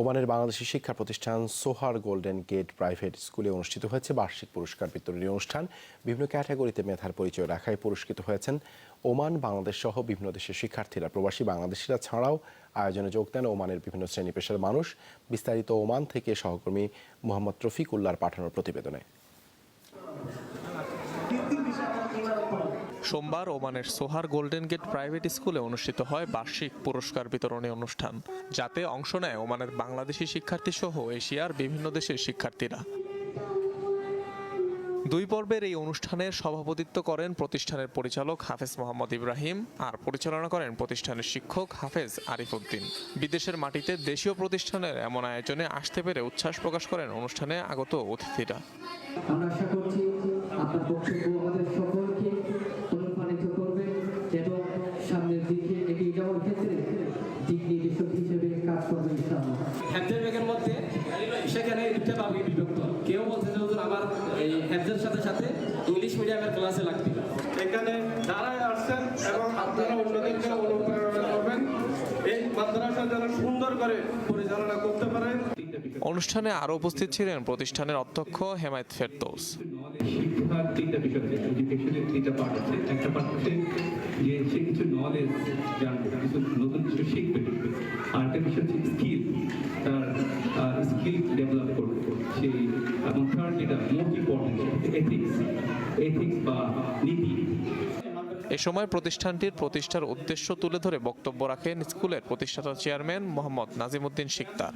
ওমানের বাংলাদেশি শিক্ষা প্রতিষ্ঠান সোহার গোল্ডেন গেট প্রাইভেট স্কুলে অনুষ্ঠিত হয়েছে বার্ষিক পুরস্কার বিতরণী অনুষ্ঠান। বিভিন্ন ক্যাটাগরিতে মেধার পরিচয় রাখায় পুরস্কৃত হয়েছেন ওমান, বাংলাদেশ সহ বিভিন্ন দেশের শিক্ষার্থীরা। প্রবাসী বাংলাদেশিরা ছাড়াও আয়োজনে যোগ দেন ওমানের বিভিন্ন শ্রেণি পেশার মানুষ। বিস্তারিত ওমান থেকে সহকর্মী মোহাম্মদ রফিক উল্লার পাঠানোর প্রতিবেদনে। সোমবার ওমানের সোহার গোল্ডেন গেট প্রাইভেট স্কুলে অনুষ্ঠিত হয় বার্ষিক পুরস্কার বিতরণী অনুষ্ঠান, যাতে অংশ নেয় ওমানের বাংলাদেশি শিক্ষার্থী সহ এশিয়ার বিভিন্ন দেশের শিক্ষার্থীরা। দুই পর্বের এই অনুষ্ঠানের সভাপতিত্ব করেন প্রতিষ্ঠানের পরিচালক হাফেজ মোহাম্মদ ইব্রাহিম আর পরিচালনা করেন প্রতিষ্ঠানের শিক্ষক হাফেজ আরিফ উদ্দিন। বিদেশের মাটিতে দেশীয় প্রতিষ্ঠানের এমন আয়োজনে আসতে পেরে উচ্ছ্বাস প্রকাশ করেন অনুষ্ঠানে আগত অতিথিরা। আমরা আশা করছি আপনার আমাদের সকলকে নির্দেশক হিসেবে কাজ করবে ইনশাআল্লাহ। মধ্যে সেখানে দুটা ভাবে বিভক্ত। কেউ বলছে যে হুজুর আমার এই সাথে সাথে ইংলিশ মিডিয়ামের ক্লাসে লাগবে। এখানে দাঁড়ায় আসছেন এবং আপনারা অন্যদেরকে অনুপ্রেরণা করবেন এই মাদ্রাসা যেন সুন্দর করে পরিচালনা করতে পারেন অনুষ্ঠানে আরও উপস্থিত ছিলেন প্রতিষ্ঠানের অধ্যক্ষ হেমায়ত ফেরদৌস। শিক্ষার তিনটা বিষয় আছে। এডুকেশনের তিনটা পার্ট আছে। একটা পার্ট হচ্ছে যে সে কিছু নলেজ জানবে কিছু নতুন স্কিল ডেভেলপ করবে। সেই এবং থার্ড যেটা মোস্ট ইম্পর্টেন্ট এথিক্স এথিক্স বা নীতি। এ সময় প্রতিষ্ঠানটির প্রতিষ্ঠার উদ্দেশ্য তুলে ধরে বক্তব্য রাখেন স্কুলের প্রতিষ্ঠাতা চেয়ারম্যান মোহাম্মদ নাজিমুদ্দিন শিকদার।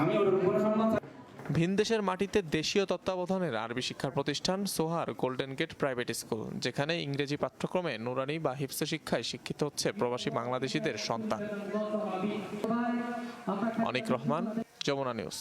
আমি ওর উপরে সম্মান ভিনদেশের মাটিতে দেশীয় তত্ত্বাবধানের আরবি শিক্ষা প্রতিষ্ঠান Sohar golden gate private school, যেখানে ইংরেজি পাঠ্যক্রমে নুরানি বা হিপস শিক্ষায় শিক্ষিত হচ্ছে প্রবাসী বাংলাদেশিদের সন্তান। অনিক রহমান, যমুনা নিউজ।